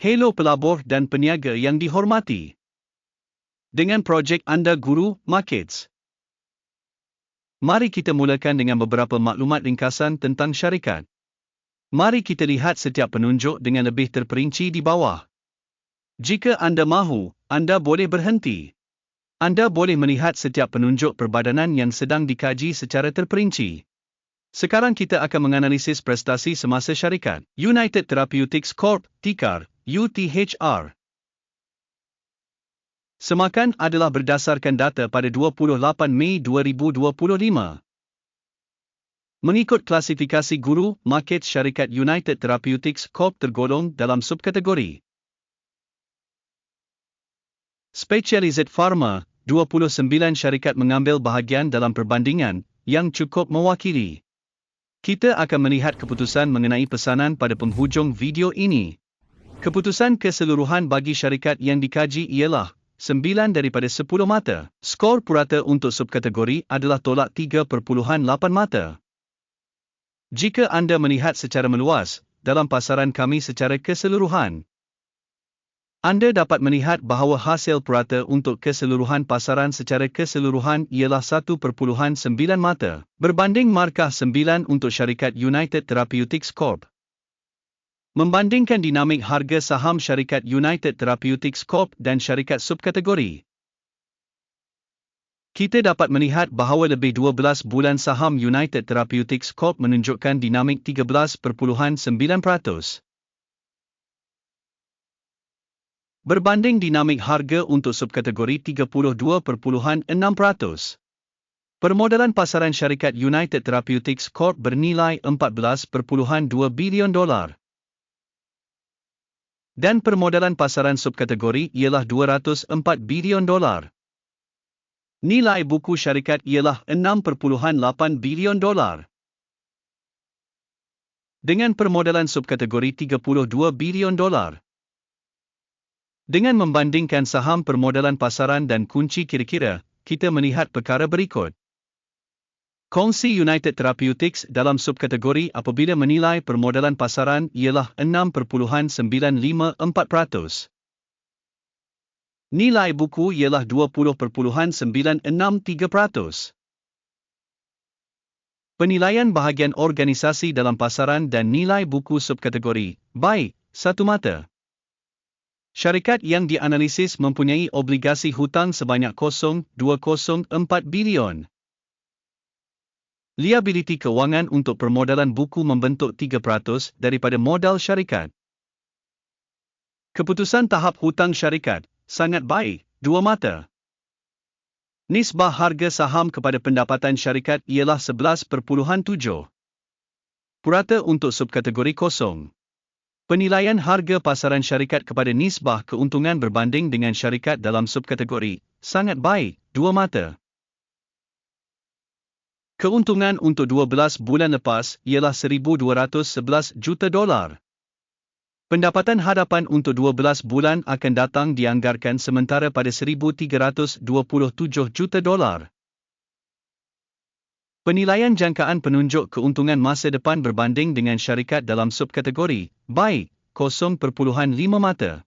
Hello pelabur dan peniaga yang dihormati. Dengan projek anda Guru Markets. Mari kita mulakan dengan beberapa maklumat ringkasan tentang syarikat. Mari kita lihat setiap penunjuk dengan lebih terperinci di bawah. Jika anda mahu, anda boleh berhenti. Anda boleh melihat setiap penunjuk perbadanan yang sedang dikaji secara terperinci. Sekarang kita akan menganalisis prestasi semasa syarikat United Therapeutics Corp, TICAR, UTHR. Semakan adalah berdasarkan data pada 28 Mei 2025. Mengikut klasifikasi guru, market syarikat United Therapeutics Corp tergolong dalam subkategori. Specialized Pharma, 29 syarikat mengambil bahagian dalam perbandingan yang cukup mewakili. Kita akan melihat keputusan mengenai pesanan pada penghujung video ini. Keputusan keseluruhan bagi syarikat yang dikaji ialah 9 daripada 10 mata. Skor purata untuk subkategori adalah tolak 3.8 mata. Jika anda melihat secara meluas dalam pasaran kami secara keseluruhan, anda dapat melihat bahawa hasil purata untuk keseluruhan pasaran secara keseluruhan ialah 1.9 mata, berbanding markah 9 untuk syarikat United Therapeutics Corp. Membandingkan dinamik harga saham syarikat United Therapeutics Corp dan syarikat subkategori. Kita dapat melihat bahawa lebih 12 bulan saham United Therapeutics Corp menunjukkan dinamik 13.9%. Berbanding dinamik harga untuk subkategori 32.6%. Permodalan pasaran syarikat United Therapeutics Corp bernilai 14.2 bilion dolar dan permodalan pasaran subkategori ialah 204 bilion dolar. Nilai buku syarikat ialah 6.8 bilion dolar. Dengan permodalan subkategori 32 bilion dolar. Dengan membandingkan saham permodalan pasaran dan kunci kira-kira, kita melihat perkara berikut. Kongsi United Therapeutics dalam subkategori apabila menilai permodalan pasaran ialah 6.954%. Nilai buku ialah 20.963%. Penilaian bahagian organisasi dalam pasaran dan nilai buku subkategori, baik, satu mata. Syarikat yang dianalisis mempunyai obligasi hutang sebanyak 0.204 bilion. Liability kewangan untuk permodalan buku membentuk 3% daripada modal syarikat. Keputusan tahap hutang syarikat sangat baik, dua mata. Nisbah harga saham kepada pendapatan syarikat ialah 11.7. Purata untuk subkategori kosong. Penilaian harga pasaran syarikat kepada nisbah keuntungan berbanding dengan syarikat dalam subkategori sangat baik, dua mata. Keuntungan untuk 12 bulan lepas ialah 1,211 juta dolar. Pendapatan hadapan untuk 12 bulan akan datang dianggarkan sementara pada 1,327 juta dolar. Penilaian jangkaan penunjuk keuntungan masa depan berbanding dengan syarikat dalam subkategori, baik, 0.5 mata.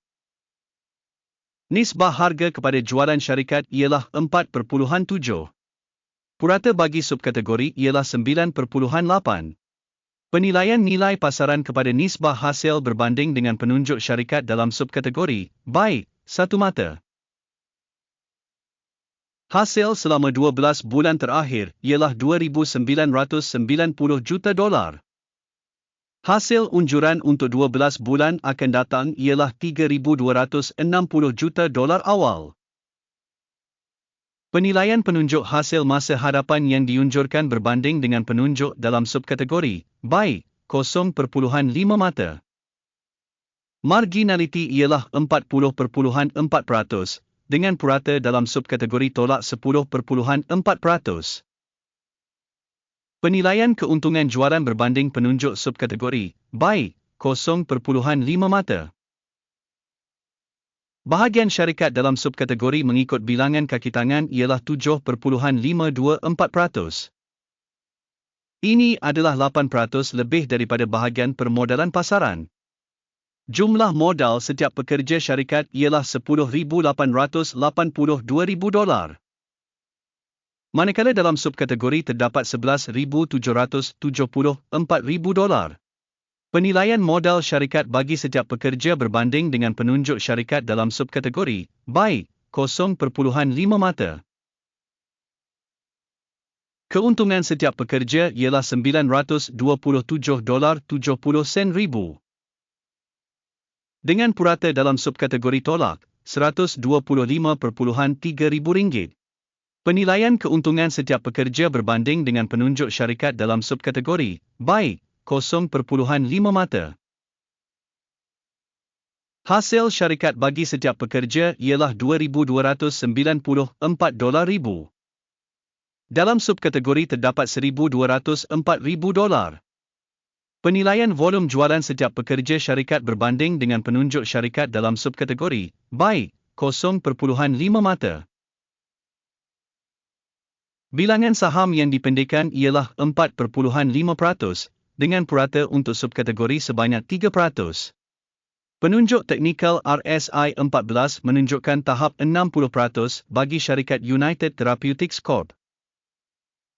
Nisbah harga kepada jualan syarikat ialah 4.7. Purata bagi subkategori ialah 9.8. Penilaian nilai pasaran kepada nisbah hasil berbanding dengan penunjuk syarikat dalam subkategori, baik, satu mata. Hasil selama 12 bulan terakhir ialah 2,990 juta dolar. Hasil unjuran untuk 12 bulan akan datang ialah 3,260 juta dolar awal. Penilaian penunjuk hasil masa hadapan yang diunjurkan berbanding dengan penunjuk dalam subkategori, baik, 0.5 mata. Marginality ialah 40.4%, dengan purata dalam subkategori tolak 10.4%. Penilaian keuntungan jualan berbanding penunjuk subkategori, baik, 0.5 mata. Bahagian syarikat dalam subkategori mengikut bilangan kaki tangan ialah 7.524%. Ini adalah 8% lebih daripada bahagian permodalan pasaran. Jumlah modal setiap pekerja syarikat ialah $10,882,000 dolar. Manakala dalam subkategori terdapat $11,774,000 dolar. Penilaian modal syarikat bagi setiap pekerja berbanding dengan penunjuk syarikat dalam subkategori baik 0.5 mata. Keuntungan setiap pekerja ialah 927 dolar 70 sen ribu. Dengan purata dalam subkategori tolak, 125.3 ribu ringgit. Penilaian keuntungan setiap pekerja berbanding dengan penunjuk syarikat dalam subkategori baik 0.5 mata. Hasil syarikat bagi setiap pekerja ialah 2294 dolar ribu. Dalam subkategori terdapat 1204 ribu dolar. Penilaian volum jualan setiap pekerja syarikat berbanding dengan penunjuk syarikat dalam subkategori baik 0.5 mata. Bilangan saham yang dipendekkan ialah 4.5% dengan purata untuk subkategori sebanyak 3%. Penunjuk teknikal RSI 14 menunjukkan tahap 60% bagi syarikat United Therapeutics Corp.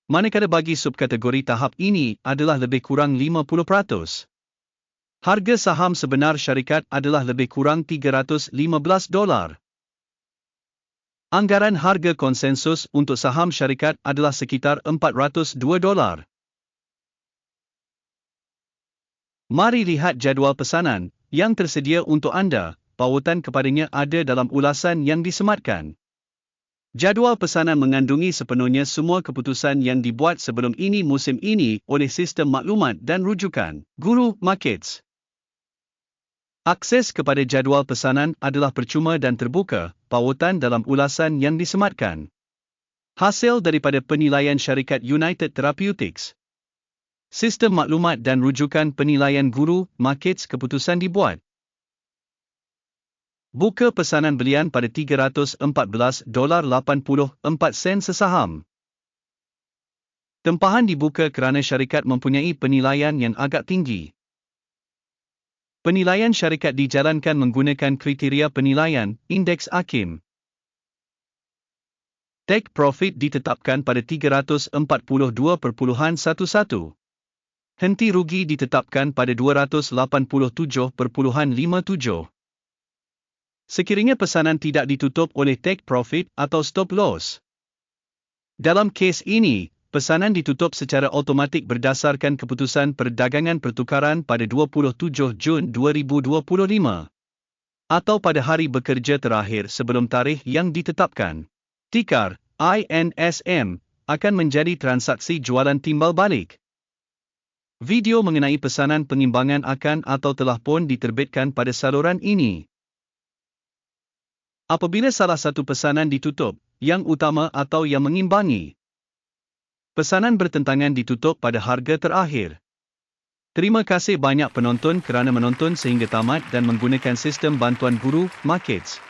Manakala bagi subkategori tahap ini adalah lebih kurang 50%. Harga saham sebenar syarikat adalah lebih kurang 315 dolar. Anggaran harga konsensus untuk saham syarikat adalah sekitar 402 dolar. Mari lihat jadual pesanan yang tersedia untuk anda. Pautan kepadanya ada dalam ulasan yang disematkan. Jadual pesanan mengandungi sepenuhnya semua keputusan yang dibuat sebelum ini musim ini oleh sistem maklumat dan rujukan Guru Markets. Akses kepada jadual pesanan adalah percuma dan terbuka, pautan dalam ulasan yang disematkan. Hasil daripada penilaian syarikat United Therapeutics. Sistem maklumat dan rujukan penilaian guru, markets keputusan dibuat. Buka pesanan belian pada 314 dolar 84 sen sesaham. Tempahan dibuka kerana syarikat mempunyai penilaian yang agak tinggi. Penilaian syarikat dijalankan menggunakan kriteria penilaian, indeks AKIM. Take profit ditetapkan pada 342.11. Henti rugi ditetapkan pada 287.57. Sekiranya pesanan tidak ditutup oleh take profit atau stop loss. Dalam kes ini, pesanan ditutup secara automatik berdasarkan keputusan perdagangan pertukaran pada 27 Jun 2025 atau pada hari bekerja terakhir sebelum tarikh yang ditetapkan. Tikar INSM akan menjadi transaksi jualan timbal balik. Video mengenai pesanan pengimbangan akan atau telah pun diterbitkan pada saluran ini. Apabila salah satu pesanan ditutup, yang utama atau yang mengimbangi, pesanan bertentangan ditutup pada harga terakhir. Terima kasih banyak penonton kerana menonton sehingga tamat dan menggunakan sistem bantuan guru, Markets.